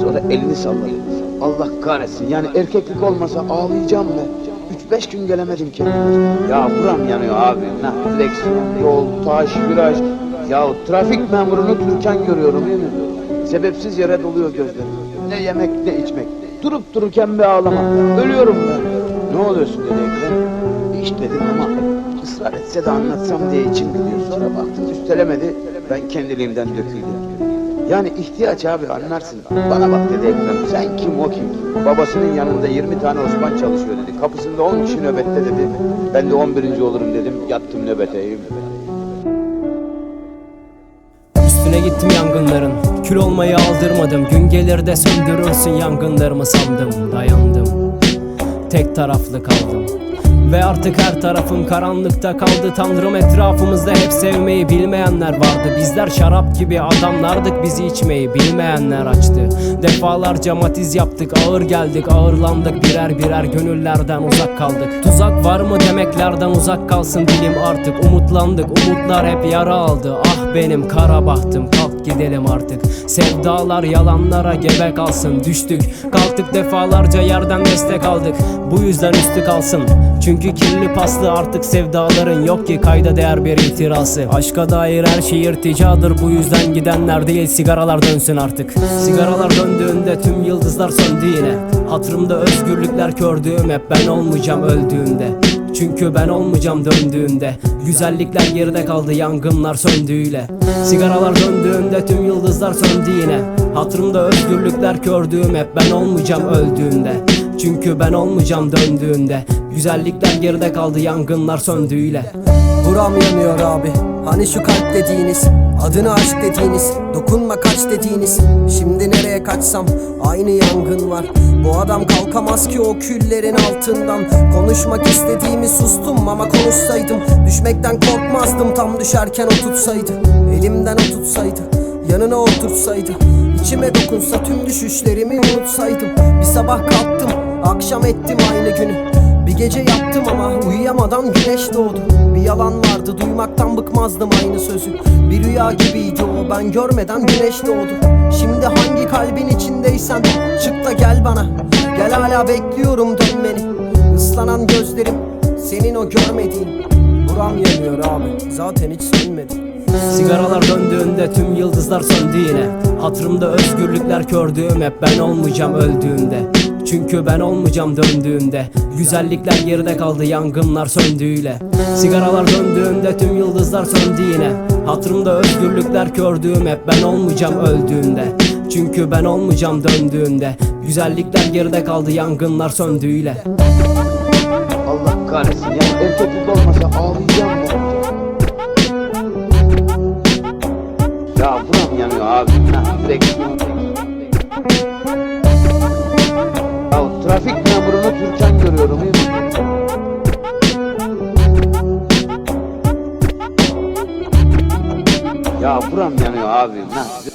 Sonra elini salladı. Allah kahretsin. Yani erkeklik olmasa ağlayacağım be. Üç beş gün gelemedim kendime. Ya buram yanıyor abi. Ne? Direksiyon, yol, taş, viraj. Ya trafik memurunu Türkan görüyorum? Sebepsiz yere doluyor gözlerim. Ne yemek ne içmek. Durup dururken bir ağlama. Ölüyorum ben. Ne oluyorsun dedi Ekrem. Hiç dedim ama ısrar etse de anlatsam diye içim gidiyor. Sonra baktım üstelemedi. Ben kendiliğimden döküldüm. Yani ihtiyaç abi anlarsın. Bana bak dedi Ekrem sen kim o kim? Babasının yanında 20 tane Osman çalışıyor dedi. Kapısında 10 kişi nöbette dedi. Ben de 11. olurum dedim. Yattım nöbeteyim. Üstüne gittim yangınların Kül olmayı aldırmadım Gün gelir de söndürürsün yangınlarımı sandım Dayandım Tek taraflı kaldım ve artık her tarafım karanlıkta kaldı. Tanrım etrafımızda hep sevmeyi bilmeyenler vardı. Bizler şarap gibi adamlardık bizi içmeyi bilmeyenler açtı. Defalarca matiz yaptık ağır geldik ağırlandık. Birer birer gönüllerden uzak kaldık. Tuzak var mı demeklerden uzak kalsın dilim artık. Umutlandık umutlar hep yara aldı. Ah benim kara bahtım gidelim artık. Sevdalar yalanlara gebe kalsın düştük. Kalktık defalarca yerden destek aldık. Bu yüzden üstü kalsın. Çünkü kirli paslı artık sevdaların yok ki. Kayda değer bir itirazı Aşka dair her şey irticadır. Bu yüzden gidenler değil sigaralar dönsün artık. Sigaralar döndüğünde tüm yıldızlar söndü yine. Hatırımda özgürlükler gördüğüm hep ben olmayacağım öldüğümde çünkü ben olmayacağım döndüğünde. Güzellikler geride kaldı yangınlar söndüğüyle. Sigaralar döndüğünde tüm yıldızlar söndü yine. Hatırımda özgürlükler gördüğüm hep ben olmayacağım öldüğümde Çünkü ben olmayacağım döndüğünde. Güzellikler geride kaldı yangınlar söndüğüyle. Buram yanıyor abi? Hani şu kalp dediğiniz Adını aşk dediğiniz Dokunma kaç dediğiniz. Şimdi nereye kaçsam Aynı yangın var. Bu adam kalkamaz ki o küllerin altından. Konuşmak istediğimi sustum ama konuşsaydım Düşmekten korkmazdım. Tam düşerken o Elimden o Yanına otursaydı İçime dokunsa tüm düşüşlerimi unutsaydım. Bir sabah kalktım Akşam ettim aynı günü bir gece yattım ama uyuyamadan güneş doğdu. Bir yalan vardı duymaktan bıkmazdım aynı sözü. Bir rüya gibiydi o ben görmeden güneş doğdu. Şimdi hangi kalbin içindeysen çık da gel bana. Gel hala bekliyorum dönmeni Islanan gözlerim senin o görmediğin. Buram yanıyor abi zaten hiç sönmedi. Sigaralar döndüğünde tüm yıldızlar söndü yine. Hatırımda özgürlükler gördüğüm hep ben olmayacağım öldüğümde çünkü ben olmayacağım döndüğümde Güzellikler geride kaldı yangınlar söndüğüyle Sigaralar döndüğünde tüm yıldızlar söndü yine Hatırımda özgürlükler gördüğüm hep ben olmayacağım öldüğümde Çünkü ben olmayacağım döndüğümde Güzellikler geride kaldı yangınlar söndüğüyle Allah kahretsin. Yani erkeklik olmasa ağlayacağım ben. Ya buram yanıyor abi. Ne? Trafik memurunu Türkan görüyorum değil mi? Ya buram yanıyor abi. Ne?